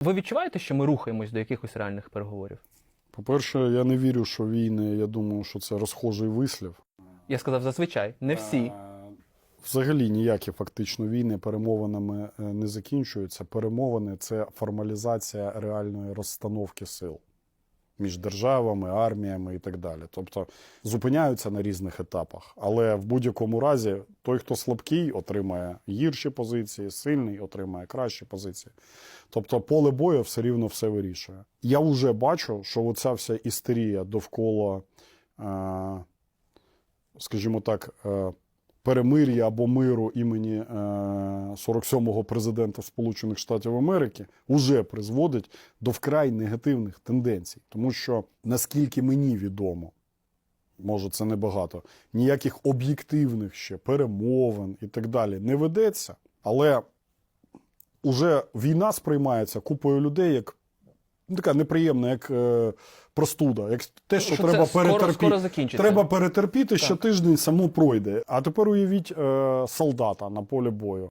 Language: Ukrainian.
Ви відчуваєте, що ми рухаємось до якихось реальних переговорів? По-перше, я не вірю, що війни, я думаю, що це розхожий вислів. Я сказав зазвичай, не всі. Е, Взагалі ніякі фактично війни перемовинами е, не закінчуються. Перемовини це формалізація реальної розстановки сил між державами, арміями і так далі. Тобто зупиняються на різних етапах. Але в будь-якому разі той, хто слабкий, отримає гірші позиції, сильний отримає кращі позиції. Тобто поле бою все рівно все вирішує. Я вже бачу, що оця вся істерія довкола, е, скажімо так, е, перемир'я або миру імені е, 47-го президента Сполучених Штатів Америки уже призводить до вкрай негативних тенденцій. Тому що наскільки мені відомо, може це небагато, ніяких об'єктивних ще перемовин і так далі не ведеться, але уже війна сприймається купою людей як ну, така неприємна, як е, простуда, як те, що, Що треба перетерпіти. скоро. Треба перетерпіти, що тиждень само пройде. А тепер уявіть е, солдата на полі бою.